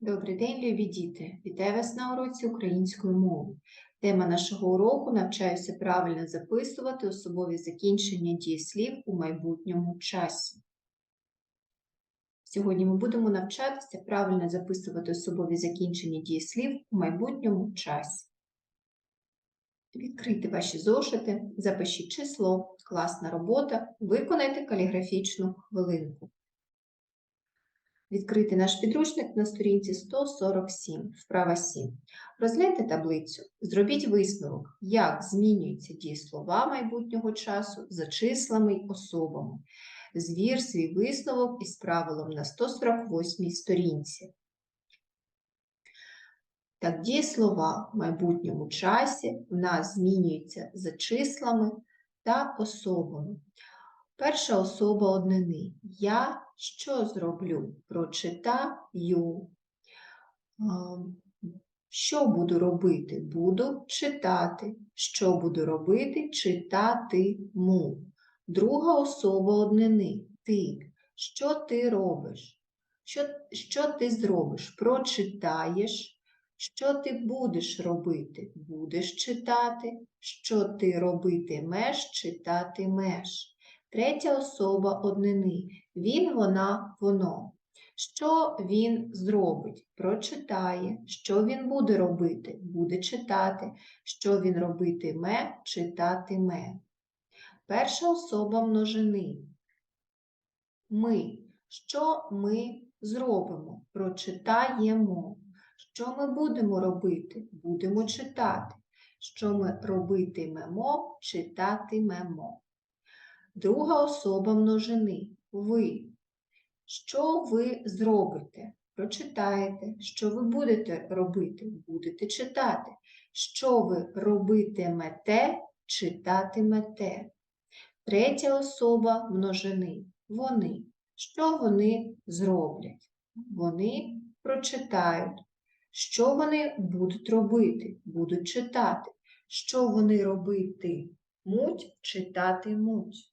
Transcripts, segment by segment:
Добрий день, любі діти! Вітаю вас на уроці української мови. Тема нашого уроку навчаюся правильно записувати особові закінчення дієслів у майбутньому часі. Сьогодні ми будемо навчатися правильно записувати особові закінчення дієслів у майбутньому часі. Відкрийте ваші зошити, запишіть число, класна робота, виконайте каліграфічну хвилинку. Відкрити наш підручник на сторінці 147, вправа 7. Розгляньте таблицю, зробіть висновок, як змінюються дієслова майбутнього часу за числами й особами. Звір свій висновок із правилом на 148 сторінці. Так, дієслова в майбутньому часі в нас змінюються за числами та особами. Перша особа однини. Я що зроблю? Прочитаю. Що буду робити? Буду читати. Що буду робити? Читатиму. Друга особа однини. Ти. Що ти робиш? Що, що ти зробиш? Прочитаєш. Що ти будеш робити? Будеш читати. Що ти робитимеш? Читатимеш. Третя особа однини. Він, вона, воно. Що він зробить? Прочитає. Що він буде робити? Буде читати. Що він робитиме? Читатиме. Перша особа множини. Ми. Що ми зробимо? Прочитаємо. Що ми будемо робити? Будемо читати. Що ми робитимемо? Читатимемо. Друга особа множини ви. Що ви зробите? Прочитаєте. Що ви будете робити? Будете читати. Що ви робитимете? Читатимете. Третя особа множини вони. Що вони зроблять? Вони прочитають. Що вони будуть робити? Будуть читати. Що вони робитимуть? Читатимуть.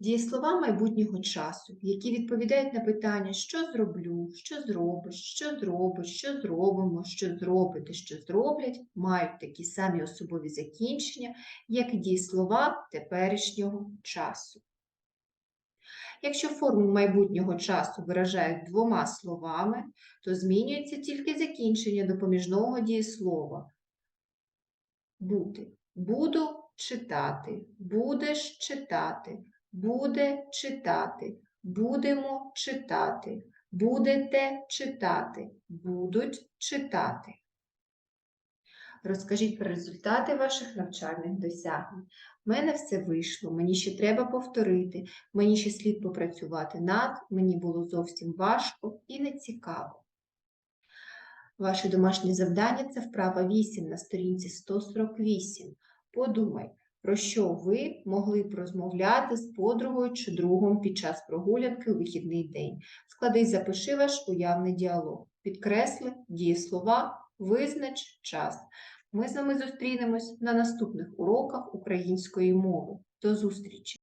Дієслова майбутнього часу, які відповідають на питання, що зроблю, що зробиш, що зробиш, що зробимо, що зробите, що зроблять, мають такі самі особові закінчення, як і дієслова теперішнього часу. Якщо форму майбутнього часу виражають двома словами, то змінюється тільки закінчення допоміжного дієслова. Бути. Буду читати, будеш читати, буде читати, будемо читати, будете читати, будуть читати. Розкажіть про результати ваших навчальних досягнень. У мене все вийшло, мені ще треба повторити, мені ще слід попрацювати над, мені було зовсім важко і нецікаво. Ваше домашнє завдання це вправа 8 на сторінці 148. Подумай, про що ви могли б розмовляти з подругою чи другом під час прогулянки у вихідний день. Склади запиши ваш уявний діалог. Підкресли дієслова, визнач час. Ми з вами зустрінемось на наступних уроках української мови. До зустрічі!